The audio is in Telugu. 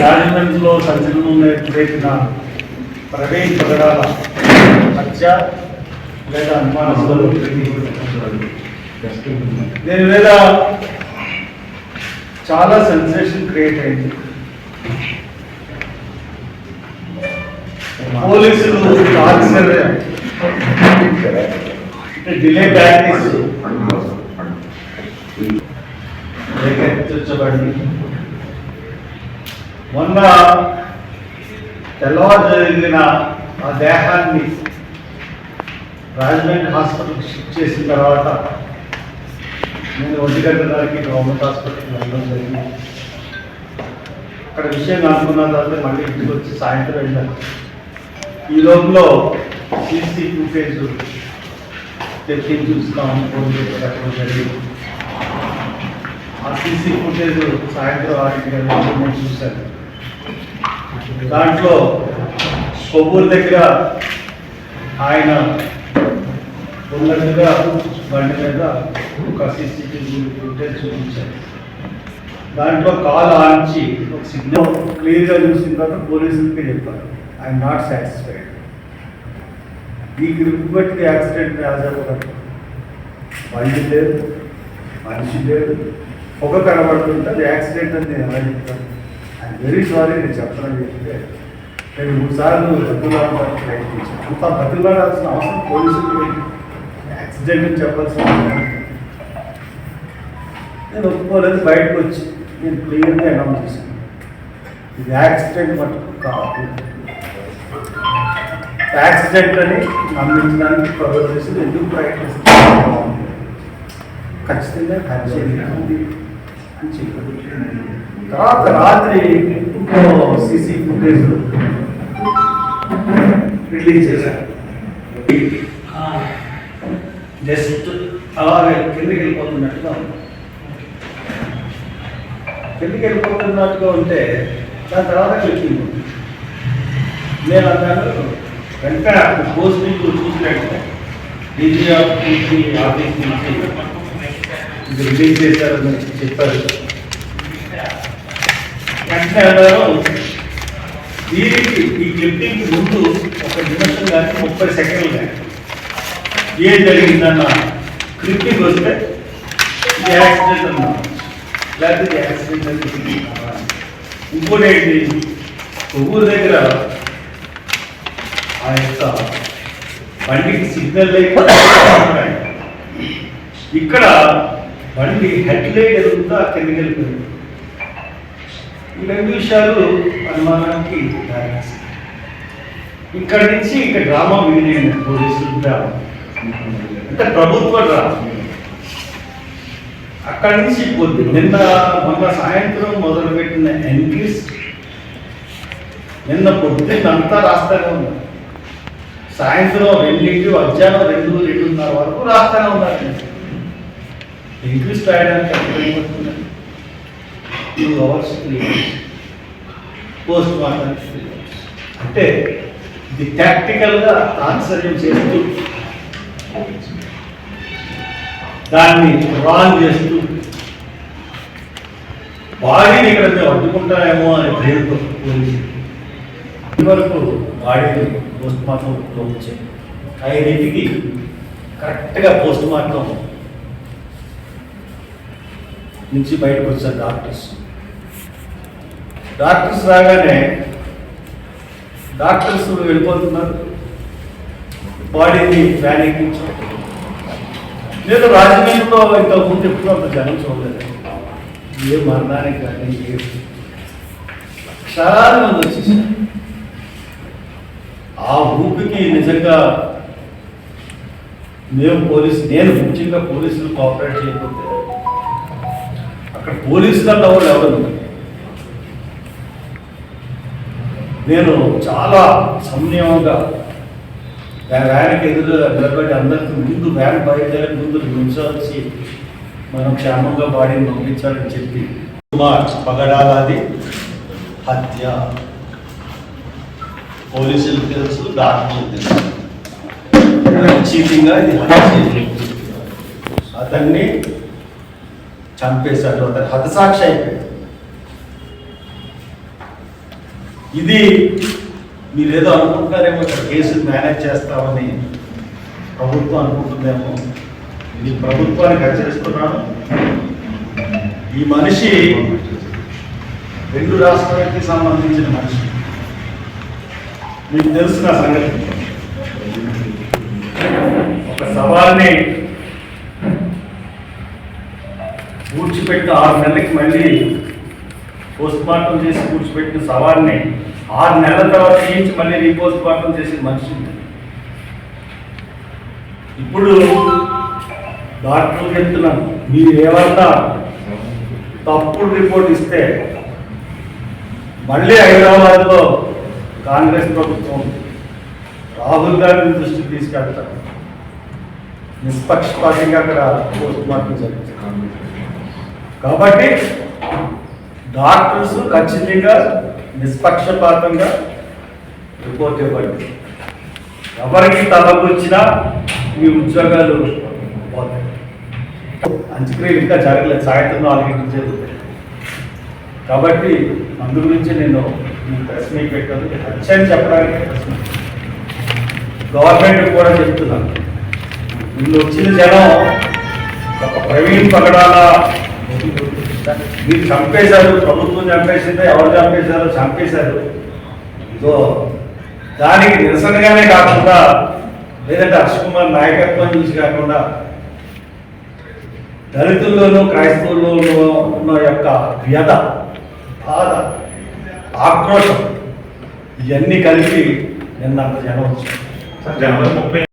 రాజమండ్రిలో సంచలనం రేపిన ప్రవీణ్ పగడాల హత్య లేదా అనుమానాస్పదం దీని మీద చాలా సెన్సేషన్ క్రియేట్ అయింది. పోలీసులు ఆఫీసర్ డిలే ప్రాక్టీస్ రేకెత్తించబడింది మొన్న తెల్లవారు జరిగిన ఆ దేహాన్ని రాజమండ్రి హాస్పిటల్కి షిఫ్ట్ చేసిన తర్వాత నేను ఒంటి గంటలకి గవర్నమెంట్ హాస్పిటల్కి వెళ్ళడం జరిగింది. అక్కడ విషయం అనుకున్న తర్వాత మళ్ళీ ఇంటికి వచ్చి సాయంత్రం వెళ్ళాను. ఈ లోపల సీసీ ఫుటేజ్ తెచ్చి చూస్తాం ఫోన్ చేసేటప్పుడు జరిగింది. ఆ సీసీ ఫుటేజ్ సాయంత్రం ఆరింటి గంటలకు నేను చూశాను. దాంట్లో కొవ్వూరు దగ్గర ఆయన ఉన్నట్టుగా బండి మీద ఒక సీసీటీవీ ఫుటేజ్ చూపించారు. దాంట్లో కాల్ ఆంచి ఒక సిగ్నల్ క్లియర్గా చూసిన తర్వాత పోలీసులకి చెప్పారు. ఐఎమ్ నాట్ సాటిస్ఫైడ్ ఈ గ్రిప్ బట్టి యాక్సిడెంట్ రాజాపడం బండి లేదు మనిషి లేదు పొగ కనబడుతుంటే అది యాక్సిడెంట్ అని నేను ఎలా చెప్తాను? ఐఎమ్ వెరీ సారీ నేను చెప్పడం చెప్తే నేను మూడు సార్లు బతులాడడానికి ప్రయత్నించాను అంత బతులాడాల్సిన అవసరం పోలీసులు యాక్సిడెంట్ అని చెప్పాల్సిన నేను ఒప్పుకోలేదు బయటకు వచ్చి నేను క్లియర్గా అనౌన్స్ చేశాను. ఇది యాక్సిడెంట్ మటుకు కాదు. యాక్సిడెంట్ అని నమ్మించడానికి ప్రొవైడ్ చేసి ఎందుకు ప్రయత్నిస్తున్నాను? ఖచ్చితంగా ఖచ్చితంగా అని చెప్పారు తర్వాత రాత్రి సీసీ ఫుటేజ్ రిలీజ్ చేశారు. జస్ట్ అలాగే కిందకి వెళ్ళిపోతున్నట్టుగా కిందకి వెళ్ళిపోతున్నట్టుగా ఉంటే దాని తర్వాత క్లిప్పింగ్ నేను అన్నాను వెంటనే పోస్టింగ్ చూసినట్టు డీజీ ఆఫ్ డీజీ ఆఫీస్ నుంచి ఇది రిలీజ్ చేశారని చెప్పారు వెంటనే దీనికి ఈ క్లిప్పింగ్ ముందు ఒక నిమిషం కానీ ముప్పై సెకండ్లు కానీ ఏం జరిగిందన్న క్లిప్పింగ్ వస్తే ఇది యాక్సిడెంట్ అన్నా లేకపోతే యాక్సిడెంట్ అని చెప్పింది. ఇంకోటి ఏంటి ఊరు దగ్గర ఆ యొక్క బండికి సిగ్నల్ లేకుండా ఇక్కడ బండి హెడ్ లైట్ ఆ కిందకి వెళ్ళిపోయింది ఈ రెండు విషయాలు అనుమానానికి ఇక్కడ నుంచి ఇక డ్రామా వినియోగం పోలీసులు డ్రామా అంటే ప్రభుత్వ డ్రామా. అక్కడి నుంచి పోద్ది. నిన్న మొన్న సాయంత్రం మొదలుపెట్టిన ఎంట్రీస్ నిన్న పొద్దున్న అంతా రాస్తానే ఉన్నారు సాయంత్రం రెండింటి మధ్యాహ్నం రెండు రెండున్నర వరకు రాస్తానే ఉన్నారు ఎంట్రీస్ రాయడానికి ఎంత two hours three hours post mortem three hours అంటే ఇది ప్రాక్టికల్గా ఆశ్చర్యం చేస్తూ దాన్ని రాన్ చేస్తూ బాడీని ఇక్కడ మేము అడ్డుకుంటామేమో అనే భయంతో పోలీసు ఇదివరకు బాడీని పోస్ట్ మార్టంలో వచ్చాయి ఐదింటికి కరెక్ట్గా పోస్ట్ మార్టం నుంచి బయటకు వచ్చారు డాక్టర్స్. డాక్టర్స్ రాగానే డాక్టర్స్ వెళ్ళిపోతున్నారు. బాడీని ప్లానింగ్ నేను రాజమండ్రిలో ఇంతకుముందు ముందు అంత జనం చూడలేదు. ఏ మరణానికి కానీ ఏ చాలా మంది వచ్చేసారు. ఆ ఊపికి నిజంగా మేము పోలీసు నేను ముఖ్యంగా పోలీసులు కోఆపరేట్ చేయకపోతే అక్కడ పోలీసులు అన్న వాళ్ళు ఎవరు నేను చాలా సంయమంగా వ్యాన్కి ఎదురు నిలబడి అందరికి ముందు వ్యాన్ బయలుదేరి ముందు నిమిషాల్సి మనం క్షేమంగా బాడీని పంపించాలని చెప్పి కుమార్ పగడాలాది హత్య పోలీసులకు తెలుసు డాక్టర్లకు తెలుసు. చీటింగ్గా ఇది హత్య. అతన్ని చంపేశాడు అతను హతసాక్షి అయిపోయాడు. ఇది మీరేదో అనుకుంటారేమో ఇక్కడ కేసులు మేనేజ్ చేస్తామని ప్రభుత్వం అనుకుంటుందేమో. ఇది ప్రభుత్వానికి హెచ్చరిస్తున్నాను. ఈ మనిషి రెండు రాష్ట్రాలకి సంబంధించిన మనిషి. మీకు తెలుసు నా సంగతి. ఒక సవాల్ని పూడ్చిపెట్టిన ఆరు నెలలకి మళ్ళీ పోస్ట్ మార్టం చేసి పూడ్చిపెట్టిన సవాల్ని ఆరు నెలల తర్వాత తీయించి మళ్ళీ రీపోస్ట్ మార్టం చేసిన మనిషి ఇప్పుడు డాక్టర్లు చెప్తున్నాను మీరు ఏమన్నా తప్పుడు రిపోర్ట్ ఇస్తే మళ్ళీ హైదరాబాద్లో కాంగ్రెస్ ప్రభుత్వం రాహుల్ గాంధీ దృష్టికి తీసుకెళ్తారు. నిష్పక్షపాతంగా అక్కడ పోస్ట్ మార్టం జరుగుతుంది. కాబట్టి డాక్టర్స్ ఖచ్చితంగా నిష్పక్షపాతంగా రిపోర్ట్ ఇవ్వండి. ఎవరికి తలకొచ్చినా మీ ఉద్యోగాలు పోతాయి. అంత్యక్రియలు ఇంకా జరగలేదు. సాయంత్రం నాలుగింటికి జరుగుతాయి. కాబట్టి అందు గురించి నేను మీ ప్రెస్ మీట్ పెట్టాను. హత్యని చెప్పడానికి గవర్నమెంట్ కూడా చెప్తున్నాను. వీళ్ళు వచ్చిన జనం ఒక ప్రవీణ్ పగడాల మీరు చంపేశారు ప్రభుత్వం చంపేసిందో ఎవరు చంపేశారో చంపేశారు. సో దానికి నిరసనగానే కాకుండా లేదంటే హర్ష కుమార్ నాయకత్వం చూసి కాకుండా దళితుల్లోనూ క్రైస్తవుల్లోనూ ఉన్న యొక్క వ్యధ బాధ ఆక్రోషం ఇవన్నీ కలిపి నిన్న జనం వచ్చారు జనవరి ముప్పై